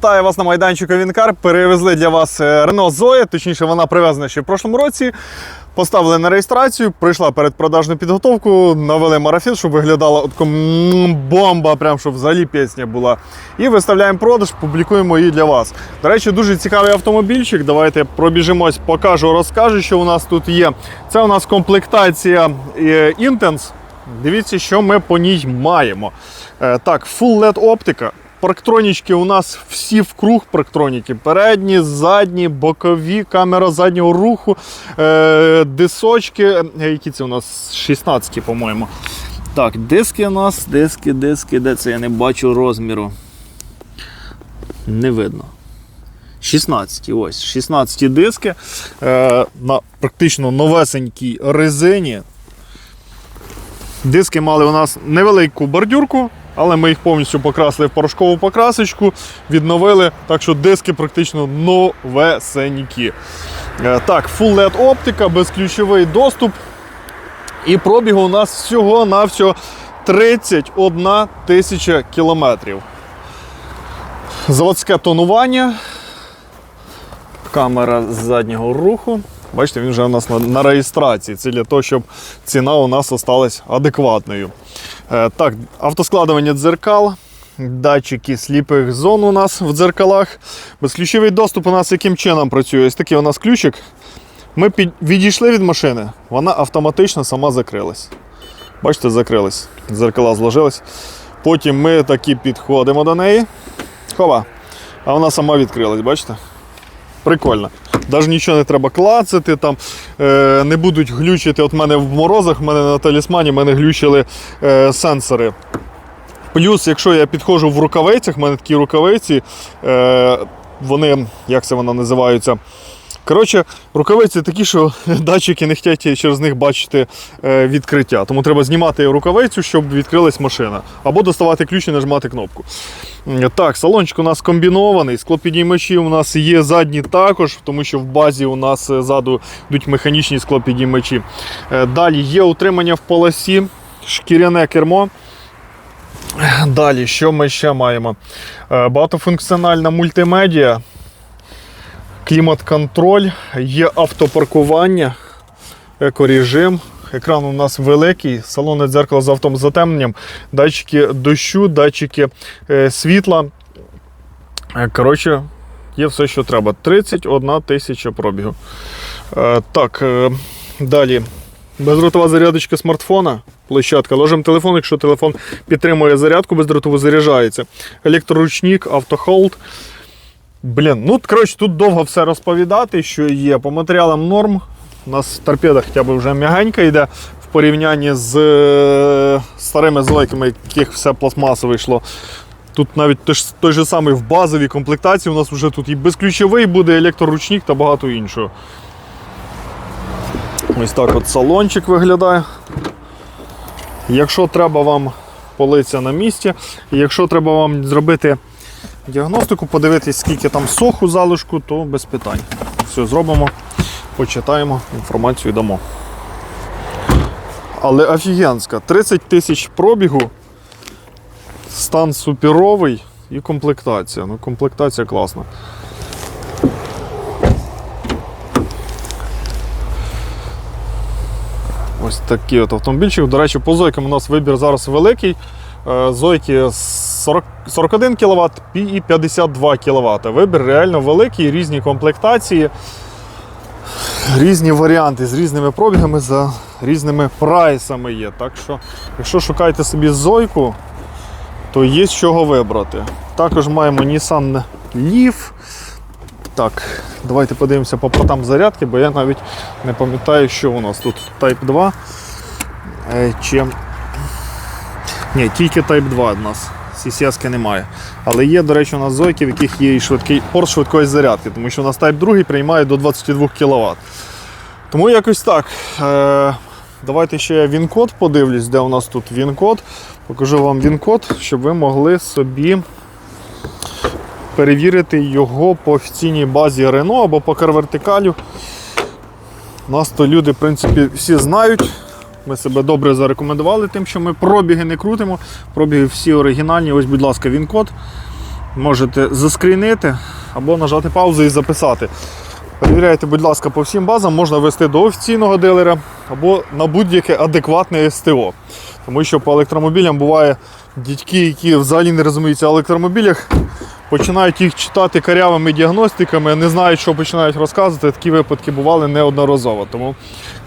Вітаю вас на майданчику Вінкар. Перевезли для вас е, Renault Zoe, точніше, вона привезена ще в прошлому році. Поставили на реєстрацію, прийшла передпродажну підготовку, навели марафет, щоб виглядала от бомба, прям щоб взагалі пісня була. І виставляємо продаж, публікуємо її для вас. До речі, дуже цікавий автомобільчик. Давайте пробіжимось, покажу, розкажу, що у нас тут є. Це у нас комплектація е, Intense. Дивіться, що ми по ній маємо. Е, Так, Full LED оптика. Парктронічки у нас всі в круг парктроніки. Передні, задні, бокові, камера заднього руху, е, дисочки. Е, Які це у нас 16, по-моєму. Так, диски у нас, диски, диски, де це я не бачу розміру. Не видно. 16, ось, 16 диски е, на практично новесенькій резині. Диски мали у нас невелику бордюрку, але ми їх повністю покрасили в порошкову покрасочку, відновили, так що диски практично новесенькі. Е, Так, Full LED оптика, безключовий доступ. І пробігу у нас всього-навсього 31 тисяча кілометрів. Заводське тонування. Камера з заднього руху. Бачите, він вже у нас на, на реєстрації. Це для того, щоб ціна у нас осталась адекватною. Е, так, автоскладування дзеркал, датчики сліпих зон у нас в дзеркалах. Безключовий доступ у нас яким чином працює? Ось такий у нас ключик. Ми під, відійшли від машини, вона автоматично сама закрилась. Бачите, закрилась. Дзеркала зложились. Потім ми такі підходимо до неї. Хова. А вона сама відкрилась, бачите? Прикольно. Навіть нічого не треба клацати, там, е, не будуть глючити. От мене в морозах, в мене на талісмані мене глючили е, сенсори. Плюс, якщо я підходжу в рукавицях, в мене такі рукавиці, е, вони, як це вона називаються? Коротше, рукавиці такі, що датчики не хочуть через них бачити е, відкриття. Тому треба знімати рукавицю, щоб відкрилась машина. Або доставати ключ і нажимати кнопку. Так, салончик у нас комбінований. Склопідіймачі у нас є задні також, тому що в базі у нас е, ззаду йдуть механічні склопідіймачі. Е, Далі є утримання в полосі, шкіряне кермо. Далі, що ми ще маємо? Багатофункціональна мультимедіа, клімат-контроль, є автопаркування, екорежим. Екран у нас великий, салонне дзеркало з автозатемненням, датчики дощу, датчики е, світла. Е, Коротше, є все, що треба. 31 тисяча пробігу. Е, так, далі. Бездротова зарядочка смартфона, площадка. Ложимо телефон, якщо телефон підтримує зарядку, бездротово заряджається. Електроручник, автохолд. Блін, ну коротше, тут довго все розповідати, що є. По матеріалам норм. У нас торпеда хоча б вже м'ягенька йде в порівнянні з е, старими зойками, яких все пластмасове йшло. Тут навіть той, той же самий в базовій комплектації у нас вже тут і безключовий буде електроручник та багато іншого. Ось так от салончик виглядає. Якщо треба вам полиця на місці, якщо треба вам зробити діагностику, подивитись, скільки там соху залишку, то без питань. Все зробимо, почитаємо, інформацію дамо. Але офігенська, 30 тисяч пробігу, стан суперовий і комплектація. Ну, комплектація класна. Ось такий от автомобільчик. До речі, по зойкам у нас вибір зараз великий. Зойки 40, 41 кВт і 52 кВт. Вибір реально великий, різні комплектації, різні варіанти з різними пробігами за різними прайсами є. Так що, якщо шукаєте собі зойку, то є з чого вибрати. Також маємо Nissan Leaf. Так, давайте подивимося по портам зарядки, бо я навіть не пам'ятаю, що у нас тут Type 2. Е, Чи... Ні, тільки Type 2 у нас. CCS немає. Але є, до речі, у нас зойки, в яких є і швидкий порт швидкої зарядки, тому що у нас Type 2 приймає до 22 кВт. Тому якось так. Е, Давайте ще він-код подивлюсь, де у нас тут він-код. Покажу вам він-код, щоб ви могли собі перевірити його по офіційній базі Renault або по карвертикалю. Нас то люди, в принципі, всі знають. Ми себе добре зарекомендували тим, що ми пробіги не крутимо. Пробіги всі оригінальні. Ось, будь ласка, він-код. можете заскрінити або нажати паузу і записати. Перевіряйте, будь ласка, по всім базам можна вести до офіційного дилера або на будь-яке адекватне СТО. Тому що по електромобілям буває дядьки, які взагалі не розуміються в електромобілях, починають їх читати карявими діагностиками, не знають, що починають розказувати. Такі випадки бували неодноразово. Тому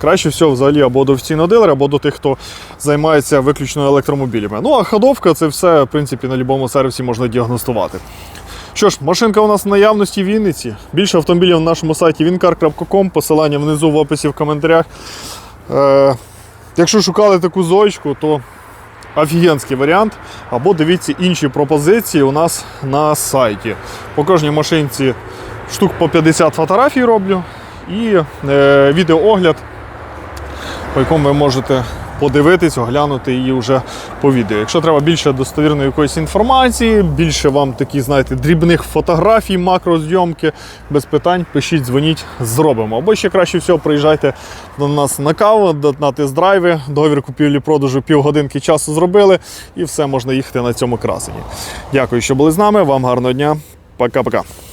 краще всього взагалі або до офіційного дилера, або до тих, хто займається виключно електромобілями. Ну а ходовка це все, в принципі, на будь-якому сервісі можна діагностувати. Що ж, машинка у нас в наявності в Вінниці. Більше автомобілів на нашому сайті wincar.com, посилання внизу в описі в коментарях. Е, якщо шукали таку зоєчку, то офігенський варіант. Або дивіться інші пропозиції у нас на сайті. По кожній машинці штук по 50 фотографій роблю і е, відеоогляд, по якому ви можете подивитись, оглянути її вже по відео. Якщо треба більше достовірної якоїсь інформації, більше вам такі, знаєте, дрібних фотографій, макрозйомки, без питань, пишіть, дзвоніть, зробимо. Або ще краще всього приїжджайте до нас на каву, на тест-драйви, договір купівлі-продажу півгодинки часу зробили, і все можна їхати на цьому красені. Дякую, що були з нами. Вам гарного дня. Пока-пока.